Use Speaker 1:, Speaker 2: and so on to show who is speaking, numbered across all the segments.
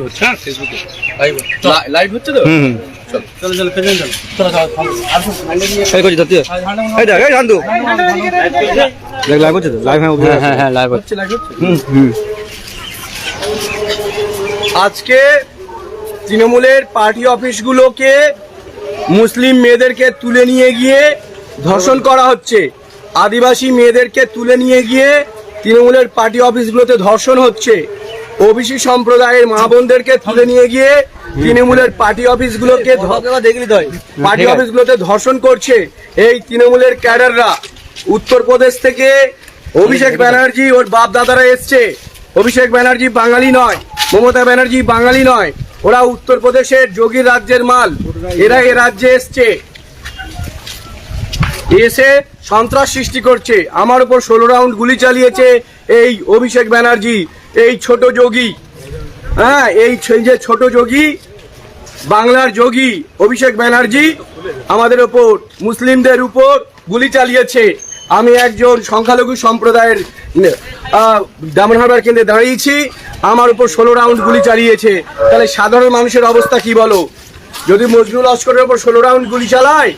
Speaker 1: হচ্ছে হ্যাঁ ফেসবুকে লাইভ
Speaker 2: লাইভ হচ্ছে তো?
Speaker 3: হুম
Speaker 1: চলো চলো পেছনে চলো চলো
Speaker 3: লাইভ হচ্ছে? লাইভ হ্যাঁ
Speaker 2: হ্যাঁ হ্যাঁ হ্যাঁ লাইভ হচ্ছে।
Speaker 1: লাইভ হচ্ছে?
Speaker 3: হুম হুম।
Speaker 4: আজকে তৃণমূলের পার্টি অফিসগুলোকে মুসলিম মেয়েদেরকে তুলে নিয়ে গিয়ে ধর্ষণ করা হচ্ছে। আদিবাসী মেয়েদেরকে তুলে নিয়ে গিয়ে তৃণমূলের পার্টি অফিসগুলোতে ধর্ষণ হচ্ছে। ওবিসি সম্প্রদায়ের মা বোনদেরকে তুলে নিয়ে গিয়ে তৃণমূলের পার্টি অফিসগুলোকে
Speaker 3: দেখলি তো।
Speaker 4: পার্টি অফিসগুলোতে ধর্ষণ করছে এই তৃণমূলের ক্যাডাররা। উত্তরপ্রদেশ থেকে অভিষেক ব্যানার্জি ওর বাপ দাদারা এসছে। অভিষেক ব্যানার্জি বাঙালি নয় মমতা ব্যানার্জি বাঙালি নয়। ওরা উত্তরপ্রদেশের যোগী রাজ্যের মাল। এরা এ রাজ্যে এসছে। এসে সন্ত্রাস সৃষ্টি করছে। আমার উপর ষোলো রাউন্ড গুলি চালিয়েছে এই অভিষেক ব্যানার্জি। এই ছোট যোগী হ্যাঁ এই যে ছোট যোগী, বাংলার যোগী অভিষেক ব্যানার্জি আমাদের ওপর মুসলিমদের উপর গুলি চালিয়েছে। আমি একজন সংখ্যালঘু সম্প্রদায়ের কেন্দ্রে দাঁড়িয়েছি, আমার উপর ষোলো রাউন্ড গুলি চালিয়েছে। তাহলে সাধারণ মানুষের অবস্থা কি বলো? যদি মজরুল লস্করের ওপর ষোলো রাউন্ড গুলি চালায়,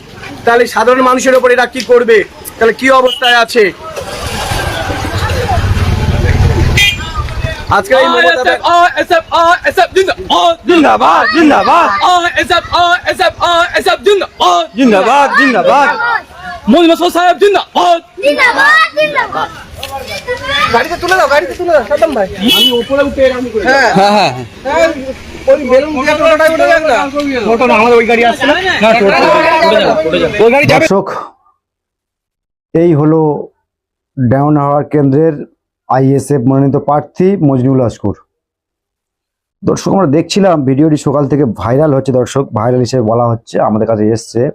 Speaker 4: তাহলে সাধারণ মানুষের ওপর এরা কি করবে? তাহলে কি অবস্থায় আছে? আজকে এই মমতা ব্যানার্জি-
Speaker 2: আইএসএফ আইএসএফ জিন্দাবাদ
Speaker 3: জিন্দাবাদ জিন্দাবাদ
Speaker 2: আইএসএফ আইএসএফ আইএসএফ জিন্দাবাদ
Speaker 3: জিন্দাবাদ জিন্দাবাদ
Speaker 2: মোদি মাসুদ সাহেব জিন্দাবাদ
Speaker 5: জিন্দাবাদ জিন্দাবাদ
Speaker 4: গাড়িতে তুলে দাও গাড়িতে তুলে দাও সাদ্দাম ভাই আমি উপরে উঠে এরকম করে
Speaker 3: হ্যাঁ হ্যাঁ
Speaker 4: ওই বেলুন দিয়ে টোটোটাই উঠে যাক না
Speaker 1: টোটো না আমাদের ওই গাড়ি আসছে না না টোটো
Speaker 3: ওই গাড়ি যাবে
Speaker 6: দর্শক এই হলো ডাউন হাওয়ার কেন্দ্রের আইএসএফ মনোনীত প্রার্থী মজনুল লস্কর। দর্শক, আমরা দেখছিলাম ভিডিওটি সকাল থেকে ভাইরাল হচ্ছে। দর্শক, ভাইরাল হিসেবে বলা হচ্ছে, আমাদের কাছে এসছে।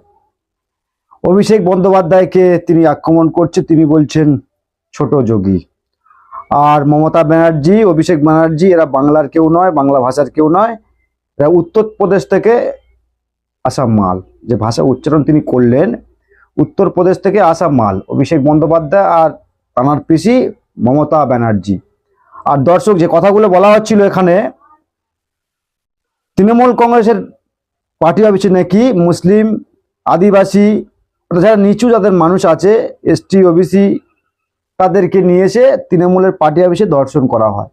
Speaker 6: অভিষেক বন্দ্যোপাধ্যায়কে তিনি আক্রমণ করছে, তিনি বলছেন, ছোট যোগী। আর মমতা ব্যানার্জি, অভিষেক ব্যানার্জি, এরা বাংলার কেউ নয়, বাংলা ভাষার কেউ নয়। এরা উত্তরপ্রদেশ থেকে আসা মাল। যে ভাষা উচ্চারণ তিনি করলেন, উত্তরপ্রদেশ থেকে আসা মাল। অভিষেক বন্দ্যোপাধ্যায় আর তানার পিসি মমতা ব্যানার্জি। আর দর্শক, যে কথাগুলো বলা হচ্ছিল এখানে, তৃণমূল কংগ্রেসের পার্টি অফিসে নাকি মুসলিম, আদিবাসী যারা নিচু যাদের মানুষ আছে এসটি ওবিসি তাদেরকে নিয়ে এসে তৃণমূলের পার্টি অফিসে দর্শন করা হয়।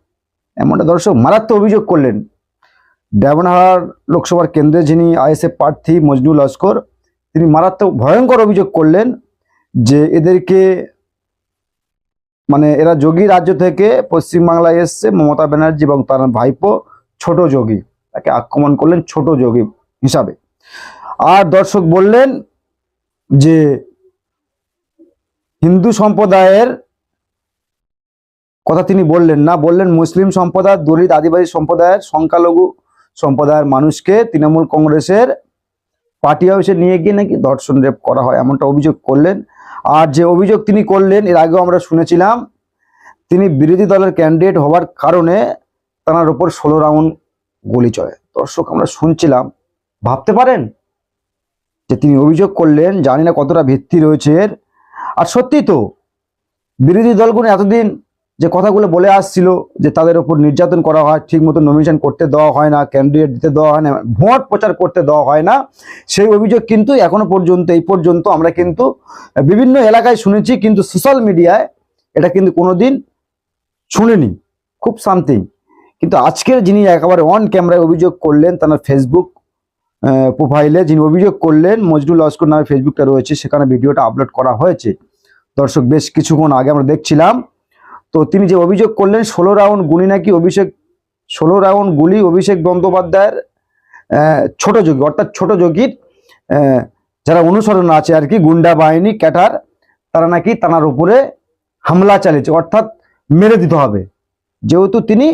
Speaker 6: এমনটা দর্শক মারাত্মক অভিযোগ করলেন। দেবনহার লোকসভার কেন্দ্রে যিনি আইএসএফ প্রার্থী মজনুল লস্কর তিনি মারাত্মক, ভয়ঙ্কর অভিযোগ করলেন যে এদেরকে মানে এরা যোগী রাজ্য থেকে পশ্চিমবাংলায় এসছে, মমতা ব্যানার্জি এবং তার ভাইপো ছোট যোগী। তাকে আক্রমণ করলেন ছোট যোগী হিসাবে। আর দর্শক বললেন যে হিন্দু সম্প্রদায়ের কথা তিনি বললেন না, বললেন মুসলিম সম্প্রদায়, দলিত আদিবাসী সম্প্রদায়ের সংখ্যালঘু সম্প্রদায়ের মানুষকে তৃণমূল কংগ্রেসের পার্টি অফিসে নিয়ে গিয়ে নাকি ধর্ষণ, রেপ করা হয়, এমনটা অভিযোগ করলেন। আর যে অভিযোগ তিনি করলেন, এর আগেও আমরা শুনেছিলাম, তিনি বিরোধী দলের ক্যান্ডিডেট হওয়ার কারণে তার উপর ষোলো রাউন্ড গুলি চলে দর্শক, আমরা শুনছিলাম, ভাবতে পারেন যে তিনি অভিযোগ করলেন, জানি না কতটা ভিত্তি রয়েছে আর সত্যি তো, বিরোধী দলগুলো এতদিন যে কথাগুলো বলে আসছিল যে তাদের উপর নির্যাতন করা হয়, ঠিক মতো নমিনেশন করতে দেওয়া হয় না ক্যান্ডিডেট দিতে দেওয়া হয় না, ভোট প্রচার করতে দেওয়া হয় না, সেই অভিযোগ কিন্তু এখনও পর্যন্ত, এই পর্যন্ত আমরা কিন্তু বিভিন্ন এলাকায় শুনেছি, কিন্তু সোশ্যাল মিডিয়ায় এটা কিন্তু কোনোদিন শুনিনি। খুব সামথিং কিন্তু আজকের যিনি একেবারে অন ক্যামেরায় অভিযোগ করলেন, তার ফেসবুক প্রোফাইলে যিনি অভিযোগ করলেন মজরুল লস্কর নামে ফেসবুকটা রয়েছে, সেখানে ভিডিওটা আপলোড করা হয়েছে। দর্শক, বেশ কিছুক্ষণ আগে আমরা দেখছিলাম তো তিনি যে অভিযোগ করলেন, ষোলো রাউন্ড গুলি নাকি অভিষেক, ষোলো রাউন্ড গুলি অভিষেক বন্দ্যোপাধ্যায়ের ছোট যোগী, অর্থাৎ ছোট যোগীর যারা অনুসরণ আছে আর কি, গুন্ডা বাহিনী, ক্যাটার, তারা নাকি তানার উপরে হামলা চালিয়েছে, অর্থাৎ মেরে দিতে হবে। যেহেতু তিনি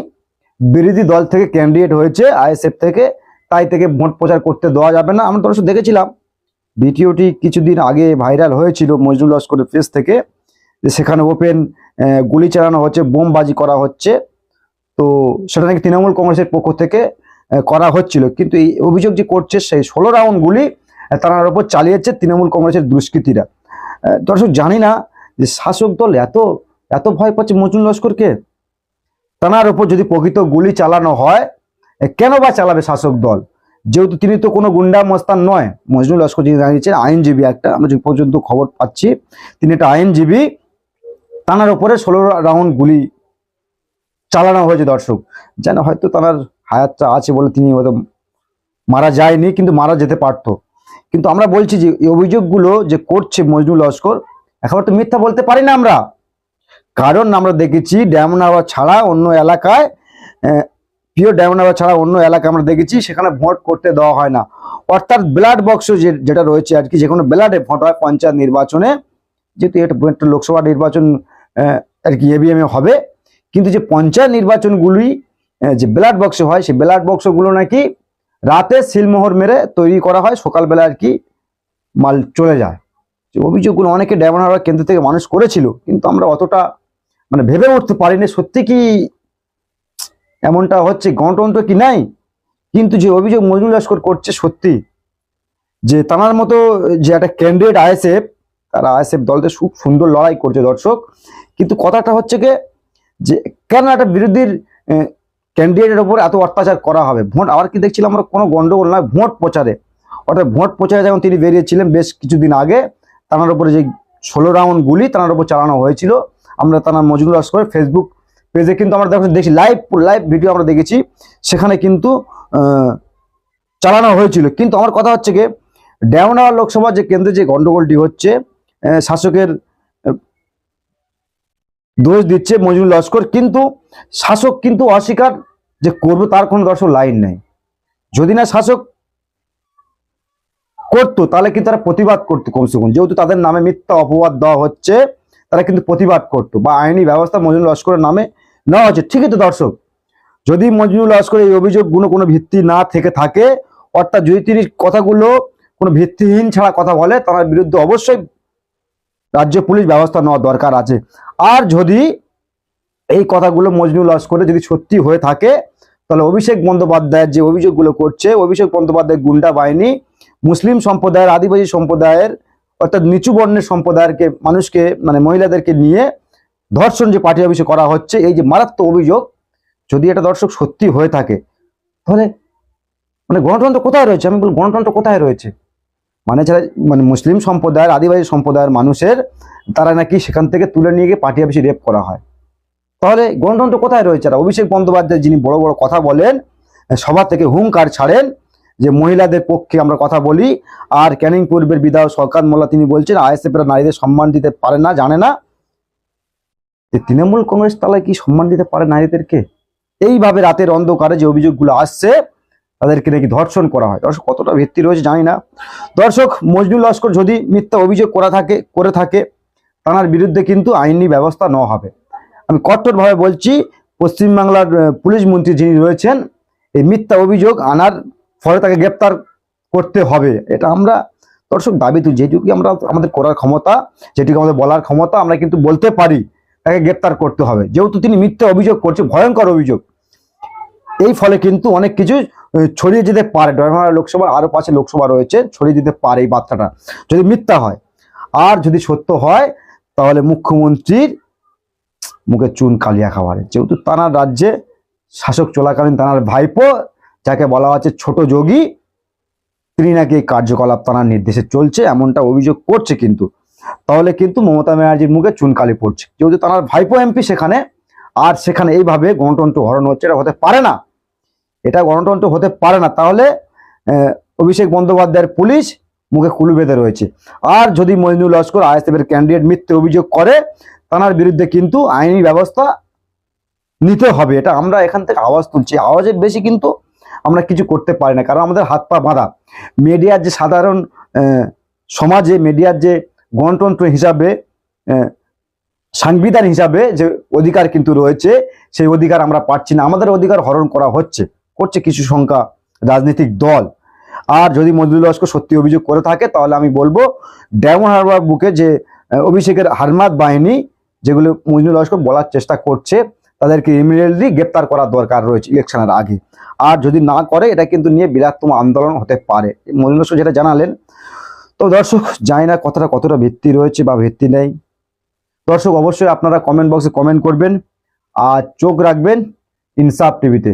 Speaker 6: বিরোধী দল থেকে ক্যান্ডিডেট হয়েছে, আইএসএফ থেকে, তাই থেকে ভোট প্রচার করতে দেওয়া যাবে না। আমরা দর্শক দেখেছিলাম। ভিডিওটি কিছুদিন আগে ভাইরাল হয়েছিল মজরুল লস্করের পেজ থেকে। যে সেখানে ওপেন গুলি চালানো হচ্ছে, বোমবাজি করা হচ্ছে। তো সেটা নাকি তৃণমূল কংগ্রেসের পক্ষ থেকে করা হচ্ছিল। কিন্তু এই অভিযোগ যে করছে, সেই ষোলো রাউন্ড গুলি তার উপর চালিয়েছে তৃণমূল কংগ্রেসের দুষ্কৃতীরা। দর্শক, জানি না যে শাসক দল এত এত ভয় পাচ্ছে মজুন লস্করকে? তানার উপর যদি প্রকৃত গুলি চালানো হয় কেন বা চালাবে শাসক দল? যেহেতু তিনি তো কোনো গুন্ডা মস্তান নয়। মজনুল লস্কর যিনি দাঁড়িয়েছেন, আইনজীবী একটা, আমরা যে পর্যন্ত খবর পাচ্ছি, তিনি একটা আইনজীবী। তানার উপরে ষোলো রাউন্ড গুলি চালানো হয়েছে দর্শক। যেন হয়তো তার হায়াতটা আছে বলে তিনি হয়তো মারা যায়নি, কিন্তু মারা যেতে পারতো। কিন্তু আমরা বলছি যে, এই অভিযোগগুলো যে করছে মজনুল লস্কর, এখন তো মিথ্যা বলতে পারি না আমরা। কারণ আমরা দেখেছি ড্যামনাবা ছাড়া অন্য এলাকায় প্রিয় ড্যামনাবা ছাড়া অন্য এলাকায় আমরা দেখেছি, সেখানে ভোট করতে দেওয়া হয় না। অর্থাৎ ব্লাড বক্স যেটা রয়েছে আর কি যে কোনো ব্লাডে ভোট হয় পঞ্চায়েত নির্বাচনে, যেহেতু এটা লোকসভা নির্বাচন আর কি এবিএমে হবে। কিন্তু যে পঞ্চায়েত নির্বাচনগুলি যে ব্লাড বক্সে হয়, সেই ব্লাড বক্সগুলো নাকি রাতে সিলমোহর মেরে তৈরি করা হয়, সকালবেলা আর কি মাল চলে যায়। অভিযোগগুলো অনেকে ড্যামনারা কেন্দ্র থেকে মানুষ করেছিল, কিন্তু আমরা অতটা মানে ভেবে উঠতে পারিনি সত্যি কি এমনটা হচ্ছে, গণতন্ত্র কি নাই? কিন্তু যে অভিযোগ মজনুল লস্কর করছে সত্যি, যে তানার মতো যে একটা ক্যান্ডিডেট আইএসএফ, তারা আইএসএফ দলতে খুব সুন্দর লড়াই করছে দর্শক কিন্তু কথাটা হচ্ছে কি যে কেন একটা বিরোধীর ক্যান্ডিডেটের উপর এত অত্যাচার করা হবে। ভোট, আবার কি দেখছিলাম আমরা? কোনো গন্ডগোল নয়, ভোট প্রচারে। অর্থাৎ ভোট প্রচারে যখন তিনি বেরিয়েছিলেন বেশ কিছুদিন আগে তানার উপরে যে ষোলো রাউন্ড গুলি তানার উপর চালানো হয়েছিল। আমরা তানার মজনুল লস্কর ফেসবুক পেজে কিন্তু আমরা দেখো দেখছি লাইভ লাইভ ভিডিও আমরা দেখেছি। সেখানে কিন্তু চালানো হয়েছিল। কিন্তু আমার কথা হচ্ছে কি ডেমনাওয়ার লোকসভা যে কেন্দ্রে যে গন্ডগোলটি হচ্ছে শাসকের দোষ দিচ্ছে মজনুল লস্কর, কিন্তু শাসক কিন্তু অস্বীকার যে করবে তার কোনো দর্শক লাইন নেই। যদি না শাসক করতো, তাহলে কিন্তু তারা প্রতিবাদ করতো কমসে কম। যেহেতু তাদের নামে মিথ্যা অপবাদ দেওয়া হচ্ছে, তারা কিন্তু প্রতিবাদ করতো বা আইনি ব্যবস্থা মজনুল লস্করের নামে নেওয়া হচ্ছে। ঠিকই তো দর্শক, যদি মজনুল লস্কর এই অভিযোগ অভিযোগগুলো কোনো ভিত্তি না থেকে থাকে, অর্থাৎ যদি তিনি কথাগুলো কোনো ভিত্তিহীন ছাড়া কথা বলে, তার বিরুদ্ধে অবশ্যই রাজ্য পুলিশ ব্যবস্থা নেওয়া দরকার আছে। আর যদি এই কথাগুলো মজনুল লস্করে যদি সত্যি হয়ে থাকে, তাহলে অভিষেক বন্দ্যোপাধ্যায়ের যে অভিযোগগুলো করছে, অভিষেক বন্দ্যোপাধ্যায়ের গুন্ডা বাহিনী মুসলিম সম্প্রদায়ের, আদিবাসী সম্প্রদায়ের, অর্থাৎ নিচু বর্ণের সম্প্রদায়েরকে মানুষকে মানে মহিলাদেরকে নিয়ে ধর্ষণ যে পার্টি অফিসে করা হচ্ছে, এই যে মারাত্মক অভিযোগ, যদি এটা দর্শক সত্যি হয়ে থাকে, তাহলে মানে গণতন্ত্র কোথায় রয়েছে? আমি বলি গণতন্ত্র কোথায় রয়েছে? মানে যারা মানে মুসলিম সম্প্রদায়ের, আদিবাসী সম্প্রদায়ের মানুষের, তারা নাকি সেখান থেকে তুলে নিয়ে গিয়ে পার্টি অফিসে রেপ করা হয়। তাহলে গণতন্ত্র কোথায় রয়েছে? আর অভিষেক বন্দ্যোপাধ্যায় যিনি বড় বড় কথা বলেন, সভা থেকে হুঙ্কার ছাড়েন যে মহিলাদের পক্ষে আমরা কথা বলি, আর ক্যানিং পূর্বের বিধায়ক সরকার মোল্লা তিনি বলছেন, আইএসএফ এরা নারীদের সম্মান দিতে পারে না, জানে না। তৃণমূল কংগ্রেস তালায় কি সম্মান দিতে পারে নারীদেরকে? এইভাবে রাতের অন্ধকারে যে অভিযোগগুলো আসছে তাদেরকে নাকি ধর্ষণ করা হয়। দর্শক, কতটা ভিত্তি রয়েছে জানি না। দর্শক মজনুল লস্কর যদি মিথ্যা অভিযোগ করা থাকে, করে থাকে, তার বিরুদ্ধে কিন্তু আইনি ব্যবস্থা নেওয়া হবে। আমি কট্টরভাবে বলছি, পশ্চিমবাংলার পুলিশ মন্ত্রী যিনি রয়েছেন, এই মিথ্যা অভিযোগ আনার ফলে তাকে গ্রেপ্তার করতে হবে। এটা আমরা, দর্শক, দাবি তুলি যেটুকু আমরা আমাদের করার ক্ষমতা, যেটুকু আমাদের বলার ক্ষমতা, আমরা কিন্তু বলতে পারি, তাকে গ্রেপ্তার করতে হবে। যেহেতু তিনি মিথ্যা অভিযোগ করছে, ভয়ঙ্কর অভিযোগ এই ফলে কিন্তু অনেক কিছু ছড়িয়ে যেতে পারে। ডয়মারা লোকসভা, আরও পাশে লোকসভা রয়েছে, ছড়িয়ে যেতে পারে এই বার্তাটা। যদি মিথ্যা হয়, আর যদি সত্য হয়, তাহলে মুখ্যমন্ত্রীর মুখে চুন কালিয়া খাবারে। যেহেতু তানার রাজ্যে শাসক চলাকালীন তানার ভাইপো, যাকে বলা হচ্ছে ছোট যোগী, তিনি নাকি এই কার্যকলাপ তানার নির্দেশে চলছে, এমনটা অভিযোগ করছে কিন্তু। তাহলে কিন্তু মমতা ব্যানার্জির মুখে চুনকালি পড়ছে। যেহেতু তানার ভাইপো এমপি সেখানে, আর সেখানে এইভাবে গণতন্ত্র হরণ হচ্ছে, এটা হতে পারে না। এটা গণতন্ত্র হতে পারে না, তাহলে অভিষেক বন্দ্যোপাধ্যায়ের পুলিশ মুখে কুলু বেঁধে রয়েছে। আর যদি মইনুল লস্কর, আইএসএফ এর ক্যান্ডিডেট মিথ্যে অভিযোগ করে তানার বিরুদ্ধে কিন্তু আইনি ব্যবস্থা নিতে হবে। এটা আমরা এখান থেকে আওয়াজ তুলছি। আওয়াজের বেশি কিন্তু আমরা কিছু করতে পারি না, কারণ আমাদের হাত পা বাঁধা। মিডিয়ার যে সাধারণ সমাজে, মিডিয়ার যে গণতন্ত্র হিসাবে সাংবিধান হিসাবে যে অধিকার কিন্তু রয়েছে, সেই অধিকার আমরা পাচ্ছি না। আমাদের অধিকার হরণ করা হচ্ছে। করছে কিছু সংখ্যা রাজনৈতিক দল। আর যদি মজদুল লস্কর সত্যি অভিযোগ করে থাকে, তাহলে আমি বলব ডায়মন্ড হারবার বুকে যে অভিষেকের হারমাত বাহিনী যেগুলো মজনুল লস্কর বলার চেষ্টা করছে, তাদেরকে ইমিডিয়েটলি গ্রেপ্তার করার দরকার রয়েছে ইলেকশনের আগে। আর যদি না করে, এটা কিন্তু নিয়ে বৃহত্তম আন্দোলন হতে পারে। মজনুল লস্কর যেটা জানালেন, তো দর্শক, জানি না কতটা কতটা ভিত্তি রয়েছে বা ভিত্তি নেই। দর্শক, অবশ্যই আপনারা কমেন্ট বক্সে কমেন্ট করবেন, আর চোখ রাখবেন ইনসাফ টিভিতে।